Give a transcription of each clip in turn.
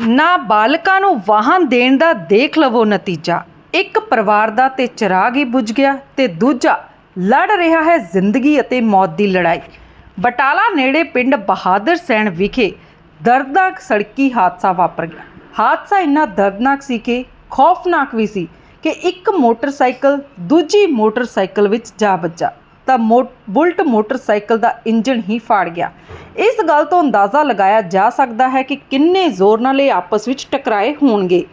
ਨਾ ਬਾਲਕਾਂ ਨੂੰ ਵਾਹਨ ਦੇਣ ਦਾ ਦੇਖ ਲਵੋ ਨਤੀਜਾ। ਇੱਕ ਪਰਿਵਾਰ ਦਾ ਤੇ ਚਿਰਾਗ ਹੀ ਬੁਝ ਗਿਆ ਤੇ ਦੂਜਾ ਲੜ ਰਿਹਾ ਹੈ ਜ਼ਿੰਦਗੀ ਅਤੇ ਮੌਤ ਦੀ ਲੜਾਈ। ਬਟਾਲਾ ਨੇੜੇ ਪਿੰਡ ਬਹਾਦਰ ਸੈਣ ਵਿਖੇ ਦਰਦਨਾਕ ਸੜਕੀ ਹਾਦਸਾ ਵਾਪਰ ਗਿਆ। ਹਾਦਸਾ ਇੰਨਾ ਦਰਦਨਾਕ ਸੀ ਕਿ, ਖੌਫਨਾਕ ਵੀ ਸੀ ਕਿ ਇੱਕ ਮੋਟਰਸਾਈਕਲ ਦੂਜੀ ਮੋਟਰਸਾਈਕਲ ਵਿੱਚ ਜਾ ਵੱਜਾ। ਤਾਂ ਮੋ- ਬੁਲਟ ਮੋਟਰਸਾਈਕਲ ਦਾ ਇੰਜਣ ਹੀ ਫਾੜ ਗਿਆ। ਇਸ ਗੱਲ ਤੋਂ ਅੰਦਾਜ਼ਾ ਲਗਾਇਆ ਜਾ ਸਕਦਾ ਹੈ ਕਿ ਕਿੰਨੇ ਜ਼ੋਰ ਨਾਲ ਇਹ ਆਪਸ ਵਿੱਚ ਟਕਰਾਏ ਹੋਣਗੇ।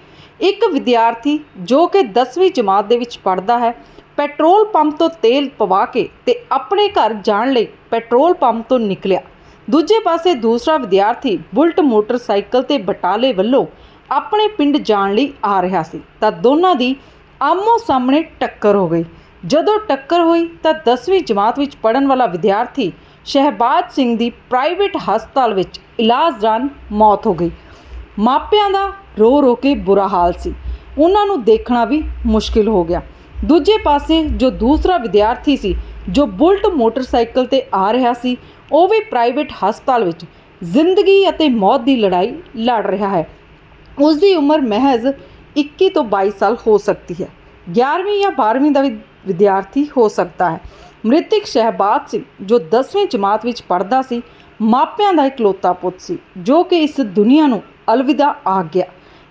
ਇੱਕ ਵਿਦਿਆਰਥੀ ਜੋ ਕਿ 10ਵੀਂ ਜਮਾਤ ਦੇ ਵਿੱਚ ਪੜ੍ਹਦਾ ਹੈ, ਪੈਟਰੋਲ ਪੰਪ ਤੋਂ ਤੇਲ ਪਵਾ ਕੇ ਤੇ ਆਪਣੇ ਘਰ ਜਾਣ ਲਈ ਪੈਟਰੋਲ ਪੰਪ ਤੋਂ ਨਿਕਲਿਆ। ਦੂਜੇ ਪਾਸੇ ਦੂਸਰਾ ਵਿਦਿਆਰਥੀ ਬੁਲਟ ਮੋਟਰਸਾਈਕਲ ਤੇ ਬਟਾਲੇ ਵੱਲੋਂ ਆਪਣੇ ਪਿੰਡ ਜਾਣ ਲਈ ਆ ਰਿਹਾ ਸੀ, ਤਾਂ ਦੋਨਾਂ ਦੀ ਆਮੋ ਸਾਹਮਣੇ ਟੱਕਰ ਹੋ ਗਈ। ਜਦੋਂ ਟੱਕਰ ਹੋਈ ਤਾਂ 10ਵੀਂ ਜਮਾਤ ਵਿੱਚ ਪੜਨ ਵਾਲਾ ਵਿਦਿਆਰਥੀ ਸ਼ਹਿਬਾਜ਼ ਸਿੰਘ ਦੀ ਪ੍ਰਾਈਵੇਟ ਹਸਪਤਾਲ ਵਿੱਚ ਇਲਾਜ ਦੌਰਾਨ ਮੌਤ ਹੋ ਗਈ। ਮਾਪਿਆਂ ਦਾ ਰੋ ਰੋ ਕੇ ਬੁਰਾ ਹਾਲ ਸੀ। ਉਹਨਾਂ ਨੂੰ ਦੇਖਣਾ ਵੀ ਮੁਸ਼ਕਿਲ ਹੋ ਗਿਆ। ਦੂਜੇ ਪਾਸੇ ਜੋ ਦੂਸਰਾ ਵਿਦਿਆਰਥੀ ਸੀ, ਜੋ ਬੁਲਟ ਮੋਟਰਸਾਈਕਲ ਤੇ ਆ ਰਿਹਾ ਸੀ, ਉਹ ਵੀ ਪ੍ਰਾਈਵੇਟ ਹਸਪਤਾਲ ਵਿੱਚ ਜ਼ਿੰਦਗੀ ਅਤੇ ਮੌਤ ਦੀ ਲੜਾਈ ਲੜ ਰਿਹਾ ਹੈ। ਉਸ ਦੀ ਉਮਰ ਮਹਿਜ਼ 21 ਤੋਂ 22 ਸਾਲ ਹੋ ਸਕਦੀ ਹੈ। 11ਵੀਂ ਜਾਂ 12ਵੀਂ ਦਾ ਵੀ ਵਿਦਿਆਰਥੀ ਹੋ ਸਕਦਾ ਹੈ। ਮ੍ਰਿਤਕ ਸ਼ਹਿਬਾਜ਼ ਸਿੰਘ ਜੋ 10ਵੀਂ ਜਮਾਤ ਵਿੱਚ ਪੜ੍ਹਦਾ ਸੀ। ਮਾਪਿਆਂ ਦਾ ਇਕਲੌਤਾ ਪੁੱਤ ਸੀ, ਜੋ ਕਿ ਇਸ ਦੁਨੀਆ ਨੂੰ ਅਲਵਿਦਾ ਆ ਗਿਆ।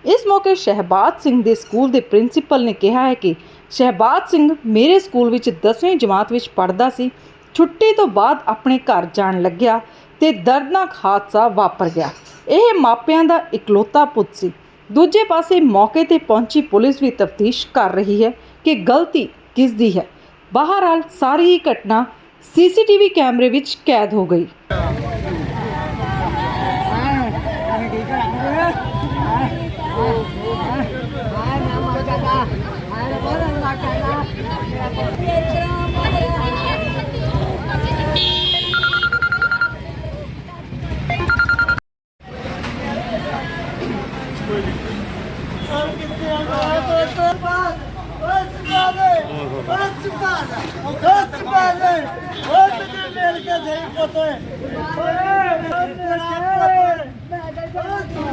ਇਸ ਮੌਕੇ ਸ਼ਹਿਬਾਜ਼ ਸਿੰਘ ਦੇ ਸਕੂਲ ਦੇ ਪ੍ਰਿੰਸੀਪਲ ਨੇ ਕਿਹਾ ਹੈ ਕਿ ਸ਼ਹਿਬਾਜ਼ ਸਿੰਘ ਮੇਰੇ ਸਕੂਲ ਵਿੱਚ 10ਵੀਂ ਜਮਾਤ ਵਿੱਚ ਪੜ੍ਹਦਾ ਸੀ। ਛੁੱਟੀ ਤੋਂ ਬਾਅਦ ਆਪਣੇ ਘਰ ਜਾਣ ਲੱਗਿਆ ਤੇ ਦਰਦਨਾਕ ਹਾਦਸਾ ਵਾਪਰ ਗਿਆ। ਇਹ ਮਾਪਿਆਂ ਦਾ ਇਕਲੌਤਾ ਪੁੱਤ ਸੀ। ਦੂਜੇ ਪਾਸੇ ਮੌਕੇ ਤੇ ਪਹੁੰਚੀ ਪੁਲਿਸ ਵੀ ਤਫਤੀਸ਼ ਕਰ ਰਹੀ ਹੈ ਕਿ ਗਲਤੀ ਕਿਸ ਦੀ ਹੈ? ਬਹਰਹਾਲ ਸਾਰੀ ਹੀ ਘਟਨਾ ਸੀਸੀਟੀਵੀ ਕੈਮਰੇ ਵਿੱਚ ਕੈਦ ਹੋ ਗਈ। ਪੁੱਤ ਓਏ। ਤੇਰਾ ਪੁੱਤ ਮੈਂ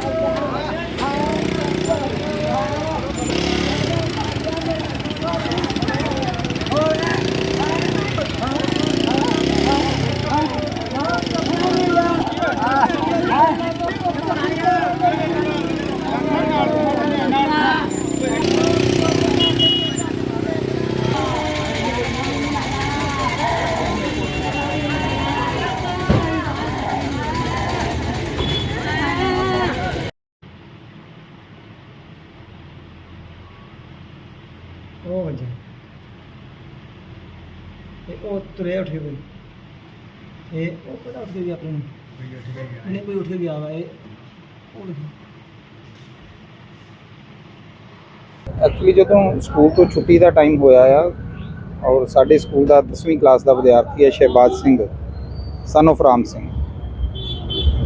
ਉਹ ਵਜੇ। ਤੇ ਉਹ ਤੁਰੇ ਉੱਠ ਕੋਈ ਇਹ ਉਹ ਕਿਹੜਾ ਉੱਠ ਗਿਆ ਆਪਣੇ ਨੂੰ? ਨਹੀਂ ਕੋਈ ਉੱਠ ਕੇ ਗਿਆ ਵਾ ਇਹ ਉਹ ਦੇਖੋ ਐਕਚੁਅਲੀ ਜਦੋਂ ਸਕੂਲ ਤੋਂ ਛੁੱਟੀ ਦਾ ਟਾਈਮ ਹੋਇਆ ਆ ਔਰ ਸਾਡੇ ਸਕੂਲ ਦਾ 10ਵੀਂ ਕਲਾਸ ਦਾ ਵਿਦਿਆਰਥੀ ਹੈ Shahbaz Singh son of Ram Singh.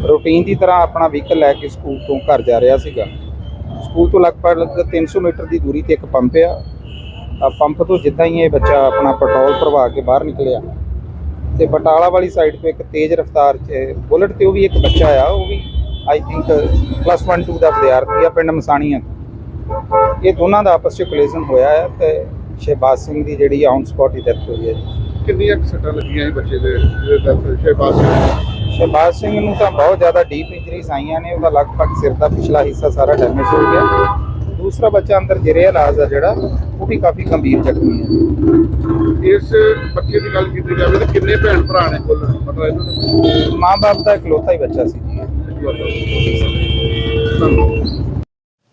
Routine ਦੀ ਤਰ੍ਹਾਂ ਆਪਣਾ ਵਹੀਕਲ ਲੈ ਕੇ ਸਕੂਲ ਤੋਂ ਘਰ ਜਾ ਰਿਹਾ ਸੀਗਾ। ਸਕੂਲ ਤੋਂ ਲਗਭਗ 300 ਮੀਟਰ ਦੀ ਦੂਰੀ ਤੇ ਇੱਕ ਪੰਪ ਆ। ਪੰਪ ਤੋਂ ਜਿੱਦਾਂ ਹੀ ਇਹ ਬੱਚਾ ਆਪਣਾ ਪੈਟਰੋਲ ਭਰਵਾ ਕੇ ਬਾਹਰ ਨਿਕਲਿਆ ਤੇ ਬਟਾਲਾ ਵਾਲੀ ਸਾਈਡ ਤੋਂ ਇੱਕ ਤੇਜ਼ ਰਫ਼ਤਾਰ 'ਚ ਬੁਲਟ ਤੇ ਉਹ ਵੀ ਇੱਕ ਬੱਚਾ ਆ ਉਹ ਵੀ ਆਈ ਥਿੰਕ ਪਲੱਸ 1 2 ਦਾ ਵਿਦਿਆਰਥੀ ਆ ਪਿੰਡ ਮਸਾਣੀਆਂ ਇਹ ਦੋਨਾਂ ਦਾ ਆਪਸ 'ਚ ਕੋਲੀਜ਼ਨ ਹੋਇਆ ਹੈ ਤੇ ਸ਼ਹਿਬਾਜ਼ ਸਿੰਘ ਦੀ ਜਿਹੜੀ ਔਨ ਸਪੌਟ ਹੀ ਡੈਥ ਹੋਈ ਹੈ ਜੀ। ਕਿੰਨੀਆਂ ਸੱਟਾਂ ਲੱਗੀਆਂ ਸੀ ਬੱਚੇ ਦੇ ਸ਼ਹਿਬਾਜ਼ ਸਿੰਘ ਸ਼ਹਿਬਾਜ਼ ਸਿੰਘ ਨੂੰ ਤਾਂ ਬਹੁਤ ਜ਼ਿਆਦਾ ਡੀਪ ਇੰਜਰੀਜ਼ ਆਈਆਂ ਨੇ ਉਹਦਾ ਲਗਭਗ ਸਿਰ ਦਾ ਪਿਛਲਾ ਹਿੱਸਾ ਸਾਰਾ ਡੈਮੇਜ ਹੋ ਗਿਆ। ਦੂਸਰਾ ਬੱਚਾ ਅੰਦਰ ਜਿਹੜੇ ਇਲਾਜ ਆ ਜਿਹੜਾ ਉਹ ਵੀ ਕਾਫੀ ਗੰਭੀਰ ਜ਼ਖਮੀ ਹੈ। ਇਸ ਬੱਚੇ ਦੀ ਗੱਲ ਕੀਤੀ ਜਾਵੇ ਤਾਂ ਕਿੰਨੇ ਭੈਣ ਭਰਾ ਨੇ ਕੁੱਲ? ਮਤਲਬ ਇਹਨਾਂ ਦੇ ਮਾਂ-ਬਾਪ ਦਾ ਇਕਲੌਤਾ ਹੀ ਬੱਚਾ ਸੀ ਜੀ। ਇਹ।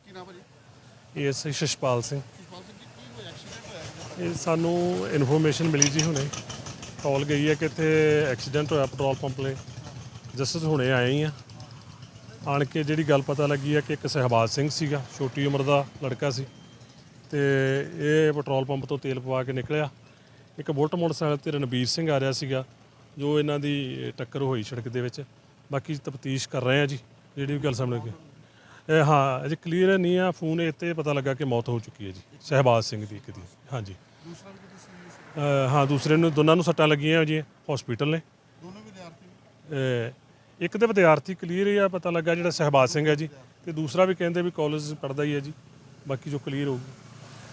ਕੀ ਨਾਮ ਹੈ ਜੀ? ਇਹ ਸੀ ਸ਼ਸ਼ਪਾਲ ਸਿੰਘ। ਇਹ ਸਾਨੂੰ ਇਨਫੋਰਮੇਸ਼ਨ ਮਿਲੀ ਜੀ ਹੁਣੇ। ਕਾਲ ਗਈ ਹੈ ਕਿ ਇੱਥੇ ਐਕਸੀਡੈਂਟ ਹੋਇਆ ਪੈਟਰੋਲ ਪੰਪ ਲਈ ਜਸਟ ਹੁਣੇ ਆਏ ਹੀ ਆ। ਆਣ ਕੇ ਜਿਹੜੀ ਗੱਲ ਪਤਾ ਲੱਗੀ ਹੈ ਕਿ ਇੱਕ ਸਹਿਬਾਜ਼ ਸਿੰਘ ਸੀਗਾ ਛੋਟੀ ਉਮਰ ਦਾ ਲੜਕਾ ਸੀ। ਤੇ ਇਹ ਪੈਟਰੋਲ ਪੰਪ ਤੋਂ ਤੇਲ ਪਵਾ ਕੇ ਨਿਕਲਿਆ। ਇੱਕ ਬੁਲਟ ਮੋਟਰਸਾਈਕਲ ਤੇ ਰਣਬੀਰ ਸਿੰਘ ਆ ਰਿਹਾ ਸੀਗਾ ਜੋ ਇਹਨਾਂ ਦੀ ਟੱਕਰ ਹੋਈ ਸੜਕ ਦੇ ਵਿੱਚ। ਬਾਕੀ ਤਫਤੀਸ਼ ਕਰ ਰਹੇ ਆ ਜੀ ਜਿਹੜੀ ਵੀ ਗੱਲ ਸਾਹਮਣੇ ਆਈ ਇਹ ਹਾਂ ਅਜੇ ਕਲੀਅਰ ਨਹੀਂ ਆ ਫੋਨ ਇੱਥੇ ਪਤਾ ਲੱਗਾ ਕਿ ਮੌਤ ਹੋ ਚੁੱਕੀ ਹੈ ਜੀ ਸਹਿਬਾਜ਼ ਸਿੰਘ ਦੀ ਇੱਕ ਦੀ। ਹਾਂਜੀ। ਹਾਂ ਦੂਸਰੇ ਨੂੰ ਦੋਨਾਂ ਨੂੰ ਸੱਟਾਂ ਲੱਗੀਆਂ ਜੀ ਹਸਪੀਟਲ ਨੇ। ਦੋਨੋਂ ਵਿਦਿਆਰਥੀ ਇੱਕ ਤੇ ਵਿਦਿਆਰਥੀ ਕਲੀਅਰ ਹੀ ਆ, ਪਤਾ ਲੱਗਾ ਜਿਹੜਾ ਸਹਿਬਾਜ਼ ਸਿੰਘ ਹੈ ਜੀ, ਤੇ ਦੂਸਰਾ ਵੀ ਕਹਿੰਦੇ ਵੀ ਕਾਲਜ ਪੜਦਾ ਹੀ ਹੈ ਜੀ, ਬਾਕੀ ਜੋ ਕਲੀਅਰ ਹੋਊਗੀ।